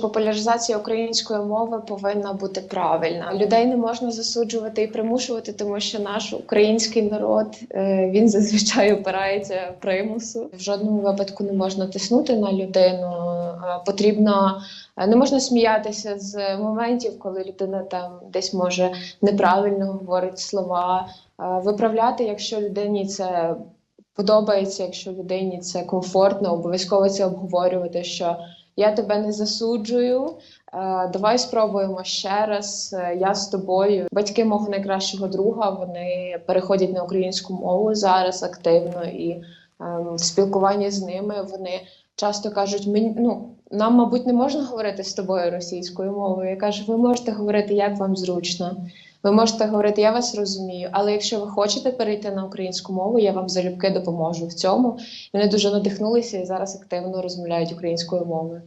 Популяризація української мови повинна бути правильна. Людей не можна засуджувати і примушувати, тому що наш український народ е, він зазвичай опирається примусу. В жодному випадку не можна тиснути на людину. Потрібно е, не можна сміятися з моментів, коли людина там десь може неправильно говорить слова, Е, виправляти, якщо людині це подобається, якщо людині це комфортно, обов'язково це обговорювати. що я тебе не засуджую. е, Давай спробуємо ще раз. е, Я з тобою. Батьки мого найкращого друга вони переходять на українську мову зараз активно і в спілкуванні з ними вони часто кажуть: мені ну нам, мабуть, не можна говорити з тобою російською мовою. Я кажу, ви можете говорити, як вам зручно. Ви можете говорити, я вас розумію, але якщо ви хочете перейти на українську мову, я вам залюбки допоможу в цьому. Вони дуже надихнулися і зараз активно розмовляють українською мовою.